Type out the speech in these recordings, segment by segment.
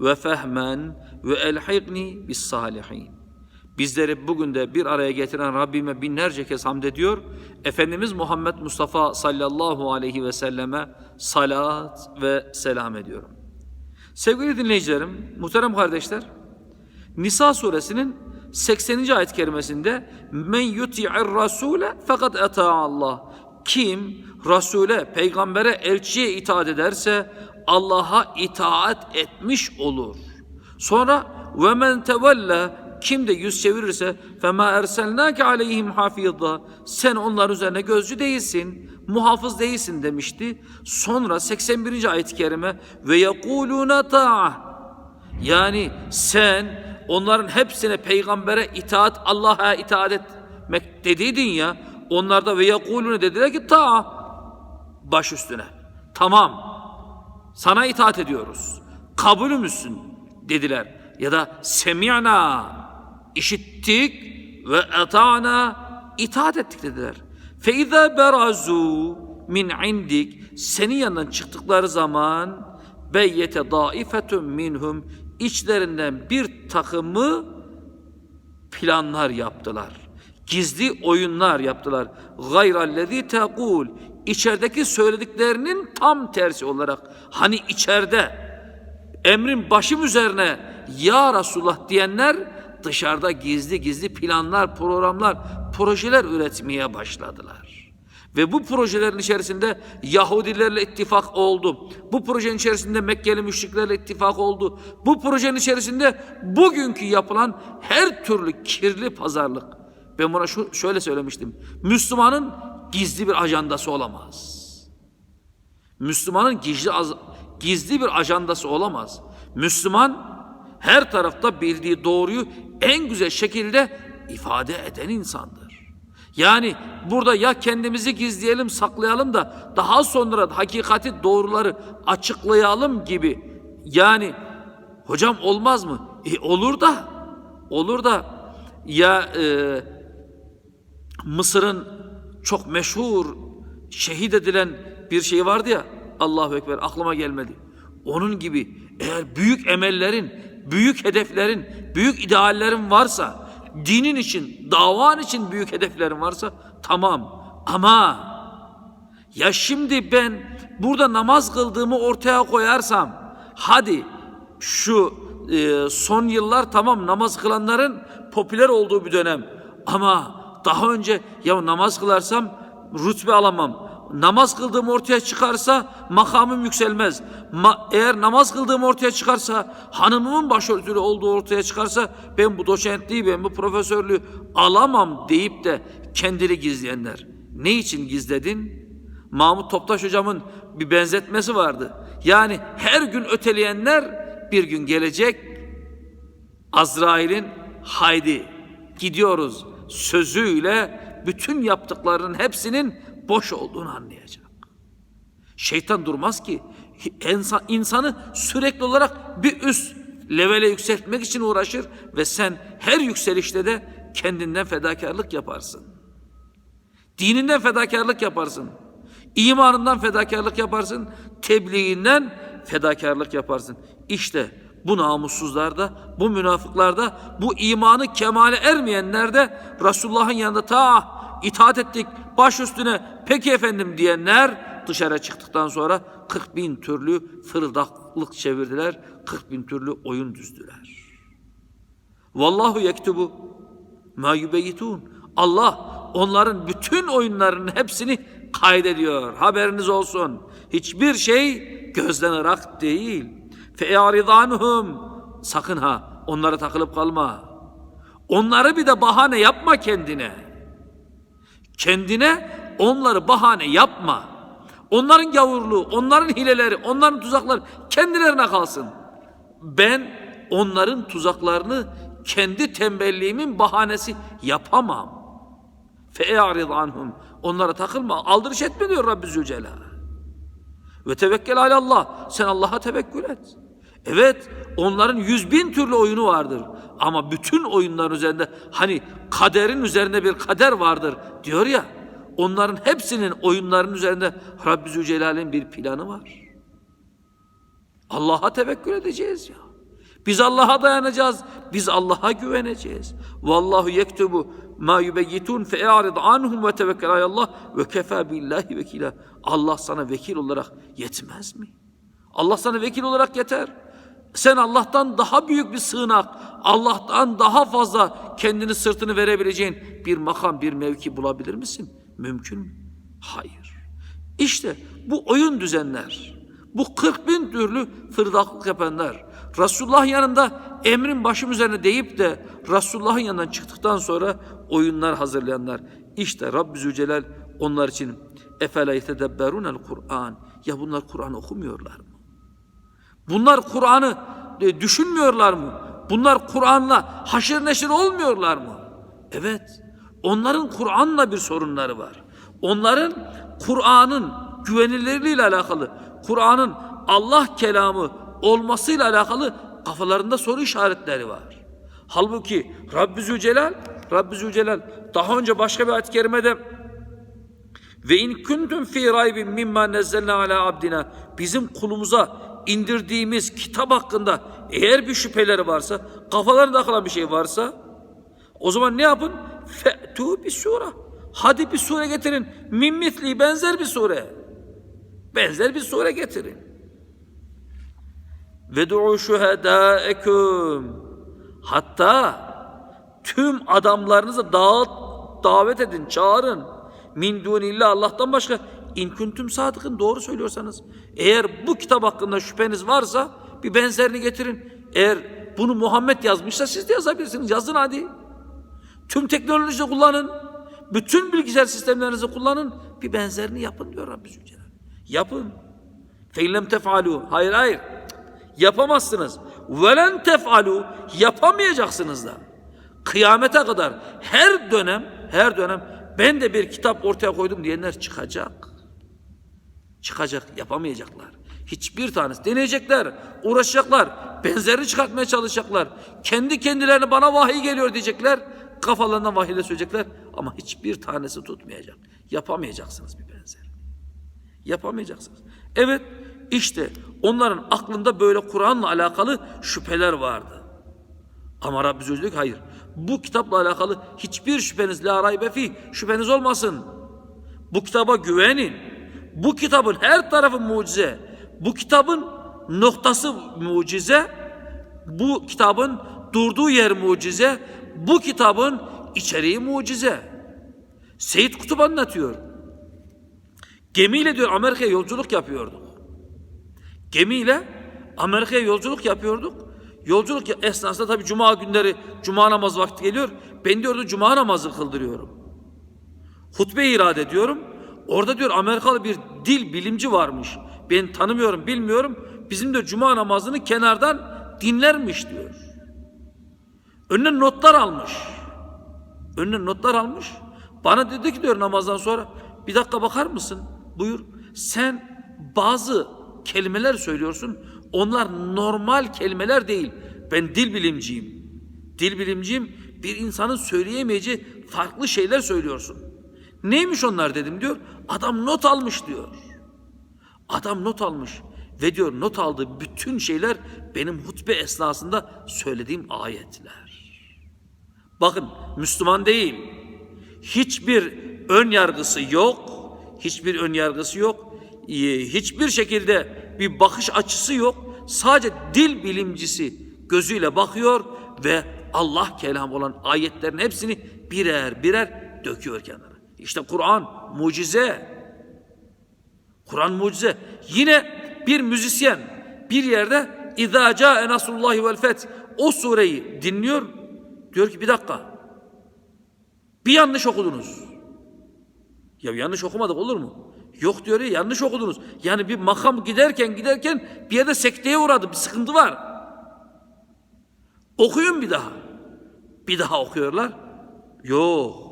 ve fehmen ve elhikni bis salihin. Bizleri bugün de bir araya getiren Rabbime binlerce kez hamd ediyor. Efendimiz Muhammed Mustafa sallallahu aleyhi ve selleme salat ve selam ediyorum. Sevgili dinleyicilerim, muhterem kardeşler, Nisa suresinin 80. ayet kerimesinde men yuti'ir rasule fakat ata Allah. Kim Rasule, peygambere, elçiye itaat ederse Allah'a itaat etmiş olur. Sonra ve men tevella kim de yüz çevirirse fema erselnake aleyhim hafizda sen onların üzerine gözcü değilsin, muhafız değilsin demişti. Sonra 81. ayet-i kerime ve yekuluna ta'ah yani sen onların hepsine peygambere itaat, Allah'a itaat etmek dediydin ya. Onlar da ve yekulune dediler ki ta baş üstüne. Tamam. Sana itaat ediyoruz. Kabul müsün dediler. Ya da semi'na işittik ve eta'na itaat ettik dediler. Fe izâ berazu min indik senin yanından çıktıkları zaman beyyete daifetun minhum içlerinden bir takımı planlar yaptılar. Gizli oyunlar yaptılar. Gayrallezî tekul içerideki söylediklerinin tam tersi olarak hani içeride emrin başım üzerine ya Resulullah diyenler dışarıda gizli gizli planlar, programlar, projeler üretmeye başladılar. Ve bu projelerin içerisinde Yahudilerle ittifak oldu. Bu projenin içerisinde Mekkeli müşriklerle ittifak oldu. Bu projenin içerisinde bugünkü yapılan her türlü kirli pazarlık. Ben buna şu, şöyle söylemiştim. Müslümanın gizli bir ajandası olamaz. Müslümanın gizli, gizli bir ajandası olamaz. Müslüman her tarafta bildiği doğruyu en güzel şekilde ifade eden insandır. Yani burada ya kendimizi gizleyelim, saklayalım da daha sonra hakikati, doğruları açıklayalım gibi. Yani hocam olmaz mı? E, olur da, olur da ya e, Mısır'ın çok meşhur şehit edilen bir şey vardı ya Allahu Ekber aklıma gelmedi. Onun gibi eğer büyük emellerin, büyük hedeflerin, büyük ideallerin varsa, dinin için, davan için büyük hedeflerin varsa tamam. Ama ya şimdi ben burada namaz kıldığımı ortaya koyarsam, hadi şu e, son yıllar tamam namaz kılanların popüler olduğu bir dönem. Ama daha önce ya namaz kılarsam rütbe alamam. Namaz kıldığım ortaya çıkarsa makamım yükselmez. Ma- eğer namaz kıldığım ortaya çıkarsa, hanımımın başörtülü olduğu ortaya çıkarsa ben bu doçentliği, ben bu profesörlüğü alamam deyip de kendini gizleyenler. Ne için gizledin? Mahmut Toptaş hocamın bir benzetmesi vardı. Yani her gün öteleyenler bir gün gelecek Azrail'in haydi gidiyoruz sözüyle bütün yaptıklarının hepsinin boş olduğunu anlayacak. Şeytan durmaz ki insan, insanı sürekli olarak bir üst levele yükseltmek için uğraşır ve sen her yükselişte de kendinden fedakarlık yaparsın. Dininden fedakarlık yaparsın. İmanından fedakarlık yaparsın. Tebliğinden fedakarlık yaparsın. İşte bu namussuzlarda, bu münafıklarda, bu imanı kemale ermeyenlerde Resulullah'ın yanında ta itaat ettik, baş üstüne peki efendim diyenler dışarı çıktıktan sonra 40 bin türlü fırıldaklık çevirdiler, 40 bin türlü oyun düzdüler. Vallahu yektubu ma yubeyyitun. Allah onların bütün oyunlarının hepsini kaydediyor. Haberiniz olsun. Hiçbir şey gözden ırak değil. Fe'aridanuhum. Sakın ha onlara takılıp kalma. Onları bir de bahane yapma kendine. Kendine onları bahane yapma. Onların gavurluğu, onların hileleri, onların tuzakları kendilerine kalsın. Ben onların tuzaklarını kendi tembelliğimin bahanesi yapamam. Fe'arid anhum. Onlara takılma. Aldırış etme diyor Rabbi Zülcelal. Ve tevekkel alallah. Sen Allah'a tevekkül et. Evet onların yüz bin türlü oyunu vardır. Ama bütün oyunların üzerinde hani kaderin üzerinde bir kader vardır diyor ya. Onların hepsinin oyunların üzerinde Rabbi Zülcelal'in bir planı var. Allah'a tevekkül edeceğiz ya. Biz Allah'a dayanacağız. Biz Allah'a güveneceğiz. Vallahu yektubu ma yubeyyitun fe'arid anhum ve tevekkel alallah ve kefa billahi vekila. Allah sana vekil olarak yetmez mi? Allah sana vekil olarak yeter. Sen Allah'tan daha büyük bir sığınak, Allah'tan daha fazla kendini sırtını verebileceğin bir makam, bir mevki bulabilir misin? Mümkün mü? Hayır. İşte bu oyun düzenler, bu 40 bin türlü fırdaklık yapanlar, Resulullah yanında emrin başım üzerine deyip de Resulullah'ın yanından çıktıktan sonra oyunlar hazırlayanlar. İşte Rabbi Zülcelal onlar için efela yetedebberunel Kur'an. Ya bunlar Kur'an okumuyorlar mı? Bunlar Kur'an'ı e, düşünmüyorlar mı? Bunlar Kur'an'la haşır neşir olmuyorlar mı? Evet. Onların Kur'an'la bir sorunları var. Onların Kur'an'ın güvenilirliğiyle alakalı, Kur'an'ın Allah kelamı olmasıyla alakalı kafalarında soru işaretleri var. Halbuki Rabbi Zülcelal, Rabbi Zülcelal daha önce başka bir ayet-i kerimede ve in kuntum fi raybin mimma nezzelna ala abdina bizim kulumuza indirdiğimiz kitap hakkında eğer bir şüpheleri varsa, kafalarında kalan bir şey varsa o zaman ne yapın? Fe'tu bir sure. Hadi bir sure getirin. Min mitli benzer bir sure. Benzer bir sure getirin. Ve du'u şuhedâeküm. Hatta tüm adamlarınızı dağıt, davet edin, çağırın. Min dunillah Allah'tan başka in kuntum sadıkın doğru söylüyorsanız. Eğer bu kitap hakkında şüpheniz varsa bir benzerini getirin. Eğer bunu Muhammed yazmışsa siz de yazabilirsiniz. Yazın hadi. Tüm teknolojiyi kullanın. Bütün bilgisayar sistemlerinizi kullanın. Bir benzerini yapın diyor Rabbi Zülcelal. Yapın. Feillem tef'alu. Hayır hayır. Yapamazsınız. Velen tef'alu. Yapamayacaksınız da. Kıyamete kadar her dönem her dönem ben de bir kitap ortaya koydum diyenler çıkacak. Çıkacak. Yapamayacaklar. Hiçbir tanesi. Deneyecekler. Uğraşacaklar. Benzerini çıkartmaya çalışacaklar. Kendi kendilerine bana vahiy geliyor diyecekler. Kafalarından vahiyle söyleyecekler. Ama hiçbir tanesi tutmayacak. Yapamayacaksınız bir benzer. Yapamayacaksınız. Evet işte onların aklında böyle Kur'an'la alakalı şüpheler vardı. Ama Rabbi Zülcelal diyor ki hayır. Bu kitapla alakalı hiçbir şüpheniz la raybe fi şüpheniz olmasın. Bu kitaba güvenin. Bu kitabın her tarafı mucize. Bu kitabın noktası mucize. Bu kitabın durduğu yer mucize. Bu kitabın içeriği mucize. Seyit Kutup anlatıyor. Gemiyle diyor Amerika'ya yolculuk yapıyorduk. Gemiyle Amerika'ya yolculuk yapıyorduk. Yolculuk esnasında tabii cuma günleri cuma namaz vakti geliyor. Ben diyordu cuma namazı kıldırıyorum. Hutbe irade ediyorum. Orada diyor Amerikalı bir dil bilimci varmış. Ben tanımıyorum, bilmiyorum. Bizim de cuma namazını kenardan dinlermiş diyor. Önüne notlar almış. Önüne notlar almış. Bana dedi ki diyor namazdan sonra bir dakika bakar mısın? Buyur. Sen bazı kelimeler söylüyorsun. Onlar normal kelimeler değil. Ben dil bilimciyim. Dil bilimciyim. Bir insanın söyleyemeyeceği farklı şeyler söylüyorsun. Neymiş onlar dedim diyor. Adam not almış diyor. Adam not almış ve diyor not aldığı bütün şeyler benim hutbe esnasında söylediğim ayetler. Bakın Müslüman değil. Hiçbir ön yargısı yok. Hiçbir ön yargısı yok. Hiçbir şekilde bir bakış açısı yok. Sadece dil bilimcisi gözüyle bakıyor ve Allah kelamı olan ayetlerin hepsini birer birer döküyor kenara. İşte Kur'an mucize. Kur'an mucize. Yine bir müzisyen bir yerde İzâ câe nasrullahi vel feth o sureyi dinliyor. Diyor ki bir dakika. Bir yanlış okudunuz. Ya yanlış okumadık olur mu? Yok diyor ya yanlış okudunuz. Yani bir makam giderken giderken bir yerde sekteye uğradı. Bir sıkıntı var. Okuyun bir daha. Bir daha okuyorlar. Yok.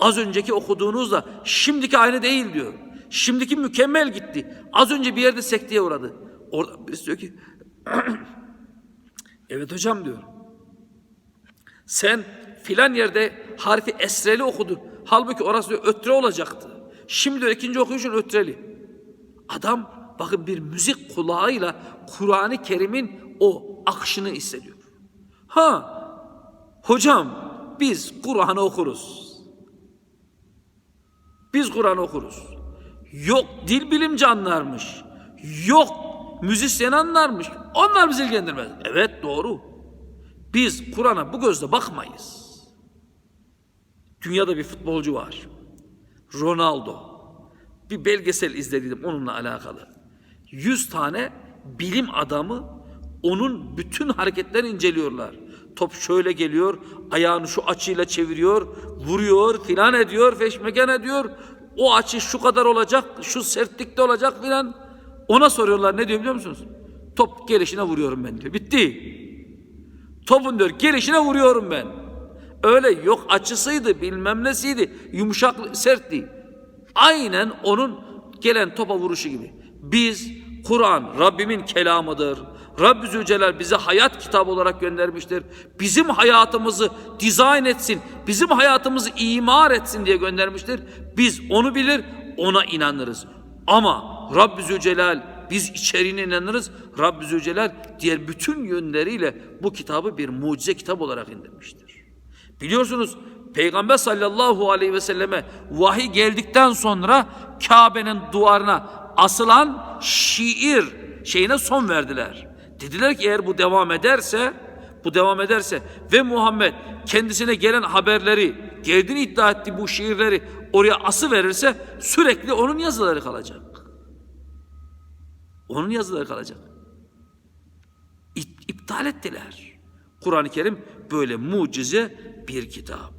Az önceki okuduğunuzla şimdiki aynı değil diyor. Şimdiki mükemmel gitti. Az önce bir yerde sekteye uğradı. Orada birisi diyor ki evet hocam diyor. Sen filan yerde harfi esreli okudun. Halbuki orası ötre olacaktı. Şimdi ikinci okuyuşun ötreli. Adam bakın bir müzik kulağıyla Kur'an-ı Kerim'in o akışını hissediyor. Ha hocam biz Kur'an okuruz. Biz Kur'an okuruz. Yok dil bilimci anlarmış. Yok müzisyen anlarmış. Onlar bizi ilgilendirmez. Evet doğru. Biz Kur'an'a bu gözle bakmayız. Dünyada bir futbolcu var. Ronaldo. Bir belgesel izledim onunla alakalı. Yüz tane bilim adamı onun bütün hareketlerini inceliyorlar. Top şöyle geliyor, ayağını şu açıyla çeviriyor, vuruyor, filan ediyor, feşmeken ediyor. O açı şu kadar olacak, şu sertlikte olacak filan. Ona soruyorlar ne diyor biliyor musunuz? Top gelişine vuruyorum ben diyor. Bitti. Topun diyor gelişine vuruyorum ben. Öyle yok açısıydı bilmem nesiydi yumuşak sertti. Aynen onun gelen topa vuruşu gibi. Biz Kur'an Rabbimin kelamıdır. Rabbi Zülcelal bize hayat kitabı olarak göndermiştir. Bizim hayatımızı dizayn etsin, bizim hayatımızı imar etsin diye göndermiştir. Biz onu bilir, ona inanırız. Ama Rabbi Zülcelal biz içeriğine inanırız. Rabbi Zülcelal diğer bütün yönleriyle bu kitabı bir mucize kitap olarak indirmiştir. Biliyorsunuz Peygamber sallallahu aleyhi ve selleme vahiy geldikten sonra Kabe'nin duvarına asılan şiir şeyine son verdiler. Dediler ki eğer bu devam ederse bu devam ederse ve Muhammed kendisine gelen haberleri geldiğini iddia ettiği bu şiirleri oraya ası verirse sürekli onun yazıları kalacak. Onun yazıları kalacak. İp- iptal ettiler. Kur'an-ı Kerim böyle mucize bir kitap.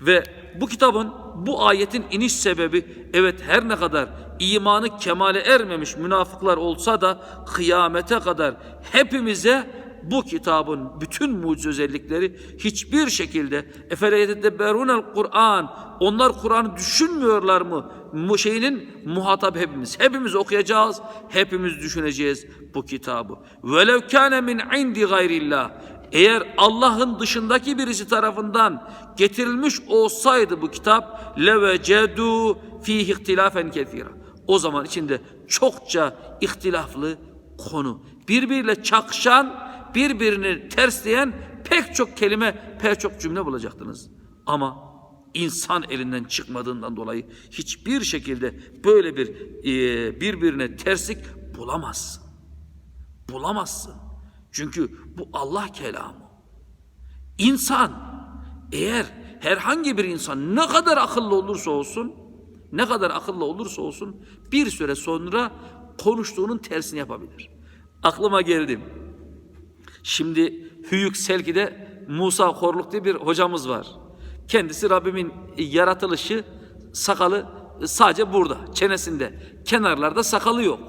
Ve bu kitabın bu ayetin iniş sebebi evet her ne kadar imanı kemale ermemiş münafıklar olsa da kıyamete kadar hepimize bu kitabın bütün mucize özellikleri hiçbir şekilde efele yetedebberunel Kur'an onlar Kur'an'ı düşünmüyorlar mı? Bu şeyinin muhatap hepimiz. Hepimiz okuyacağız, hepimiz düşüneceğiz bu kitabı. Velev kâne min indi gayrillah eğer Allah'ın dışındaki birisi tarafından getirilmiş olsaydı bu kitap levecedu fihi ihtilafen kethira. O zaman içinde çokça ihtilaflı konu, birbiriyle çakışan, birbirini tersleyen pek çok kelime, pek çok cümle bulacaktınız. Ama insan elinden çıkmadığından dolayı hiçbir şekilde böyle bir e, birbirine terslik bulamazsın. Bulamazsın. Çünkü bu Allah kelamı. İnsan eğer herhangi bir insan ne kadar akıllı olursa olsun, ne kadar akıllı olursa olsun bir süre sonra konuştuğunun tersini yapabilir. Aklıma geldi. Şimdi Hüyük Selki'de Musa Korluk diye bir hocamız var. Kendisi Rabbimin yaratılışı sakalı sadece burada, çenesinde. Kenarlarda sakalı yok.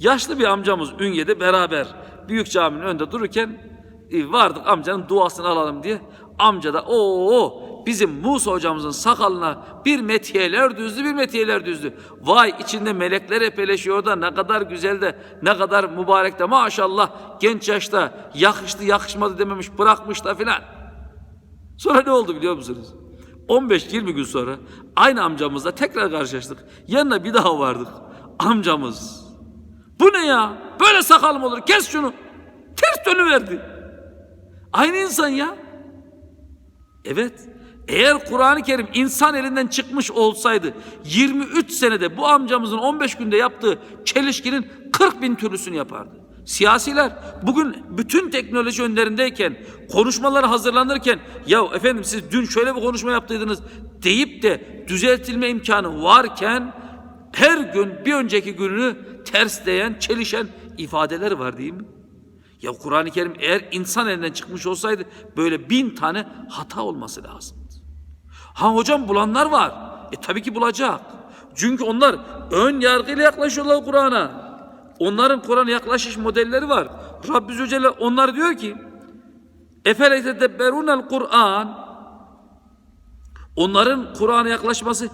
Yaşlı bir amcamız Ünye'de beraber büyük caminin önünde dururken e, vardık amcanın duasını alalım diye. Amca da o bizim Musa hocamızın sakalına bir metiyeler düzdü bir metiyeler düzdü. Vay içinde melekler epeleşiyor da ne kadar güzel de ne kadar mübarek de maşallah genç yaşta yakıştı yakışmadı dememiş bırakmış da filan. Sonra ne oldu biliyor musunuz? 15-20 gün sonra aynı amcamızla tekrar karşılaştık. Yanına bir daha vardık. Amcamız bu ne ya? Böyle sakal mı olur? Kes şunu. Ters dönüverdi. Aynı insan ya. Evet. Eğer Kur'an-ı Kerim insan elinden çıkmış olsaydı 23 senede bu amcamızın 15 günde yaptığı çelişkinin 40 bin türlüsünü yapardı. Siyasiler bugün bütün teknoloji önlerindeyken, konuşmaları hazırlanırken ya efendim siz dün şöyle bir konuşma yaptıydınız deyip de düzeltilme imkanı varken her gün bir önceki gününü tersleyen, çelişen ifadeler var değil mi? Ya Kur'an-ı Kerim eğer insan elinden çıkmış olsaydı böyle bin tane hata olması lazımdı. Ha hocam bulanlar var. E tabii ki bulacak. Çünkü onlar ön yargıyla yaklaşıyorlar Kur'an'a. Onların Kur'an'a yaklaşış modelleri var. Rabbi Zülcelal onlar diyor ki Efele tedebberunel Kur'an Onların Kur'an'a yaklaşması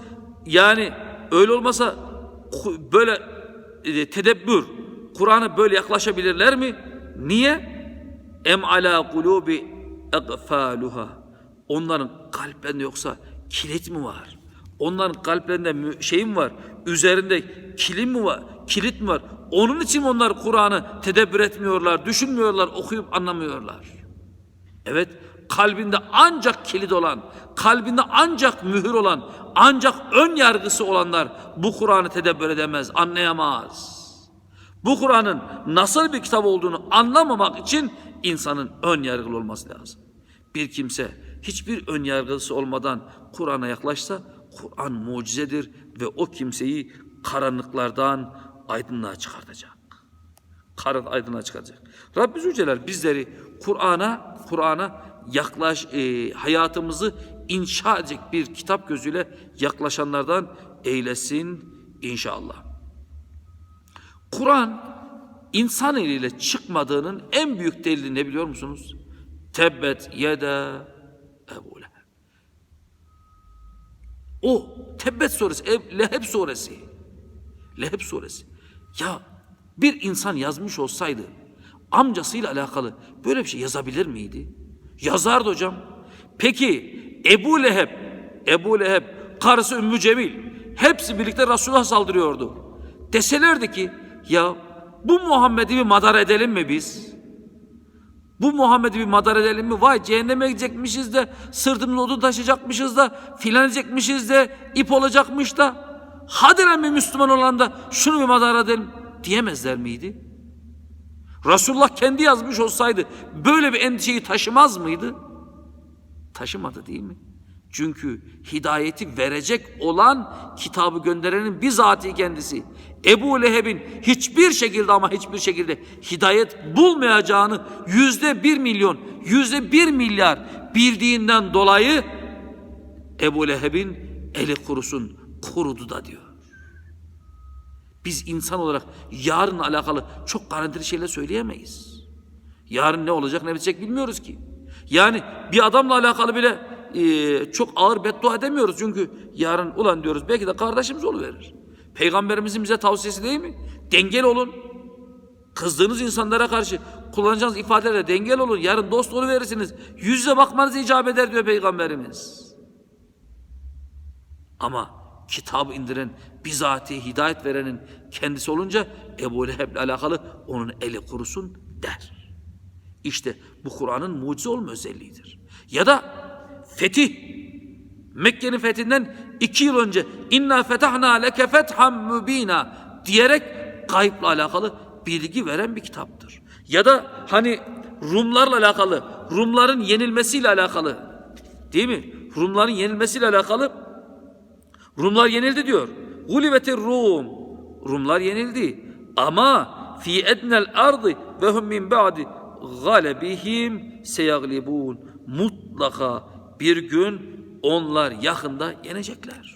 yani öyle olmasa böyle e, tedebbür Kur'an'a böyle yaklaşabilirler mi? Niye? Em ala kulubi egfaluha. Onların kalplerinde yoksa kilit mi var? Onların kalplerinde şey mi var? Üzerinde kilim mi var? Kilit mi var? Onun için onlar Kur'an'ı tedebbür etmiyorlar, düşünmüyorlar, okuyup anlamıyorlar. Evet, kalbinde ancak kilit olan, kalbinde ancak mühür olan, ancak ön yargısı olanlar bu Kur'an'ı tedebbür edemez, anlayamaz. Bu Kur'an'ın nasıl bir kitap olduğunu anlamamak için insanın ön yargılı olması lazım. Bir kimse hiçbir ön yargısı olmadan Kur'an'a yaklaşsa Kur'an mucizedir ve o kimseyi karanlıklardan aydınlığa çıkartacak karanlık aydınlığa çıkacak. Rabbi Zülcelal bizleri Kur'an'a Kur'an'a yaklaş e, hayatımızı inşa edecek bir kitap gözüyle yaklaşanlardan eylesin inşallah. Kur'an insan eliyle çıkmadığının en büyük delili ne biliyor musunuz? Tebbet yede Ebu. O Tebbet suresi, Leheb suresi. Leheb suresi. Ya bir insan yazmış olsaydı amcasıyla alakalı böyle bir şey yazabilir miydi? Yazardı hocam. Peki Ebu Leheb, Ebu Leheb, karısı Ümmü Cemil hepsi birlikte Resulullah'a saldırıyordu. Deselerdi ki ya bu Muhammed'i bir madar edelim mi biz? Bu Muhammed'i bir madar edelim mi? Vay cehenneme gidecekmişiz de sırtımızda odun taşıyacakmışız da filan edecekmişiz de ip olacakmış da hadi lan bir Müslüman olan da şunu bir madar edelim diyemezler miydi? Resulullah kendi yazmış olsaydı böyle bir endişeyi taşımaz mıydı? Taşımadı değil mi? Çünkü hidayeti verecek olan kitabı gönderenin bizatihi kendisi. Ebu Leheb'in hiçbir şekilde ama hiçbir şekilde hidayet bulmayacağını yüzde bir milyon, yüzde bir milyar bildiğinden dolayı Ebu Leheb'in eli kurusun, kurudu da diyor. Biz insan olarak yarın alakalı çok garantili şeyler söyleyemeyiz. Yarın ne olacak ne bitecek bilmiyoruz ki. Yani bir adamla alakalı bile e, çok ağır beddua edemiyoruz. Çünkü yarın ulan diyoruz belki de kardeşimiz verir. Peygamberimizin bize tavsiyesi değil mi? Dengeli olun. Kızdığınız insanlara karşı kullanacağınız ifadelerle dengeli olun. Yarın dost verirsiniz. Yüz yüze bakmanız icap eder diyor Peygamberimiz. Ama kitabı indiren, bizatihi hidayet verenin kendisi olunca Ebu Leheb'le alakalı onun eli kurusun der. İşte bu Kur'an'ın mucize olma özelliğidir. Ya da fetih. Mekke'nin fethinden iki yıl önce inna fetahna leke fethan mübina diyerek kayıpla alakalı bilgi veren bir kitaptır. Ya da hani Rumlarla alakalı, Rumların yenilmesiyle alakalı değil mi? Rumların yenilmesiyle alakalı Rumlar yenildi diyor. Gulibetir Rum. Rumlar yenildi. Ama fi ednel ardı ve hum min ba'di galebihim seyaglibun. Mutlaka bir gün onlar yakında yenecekler.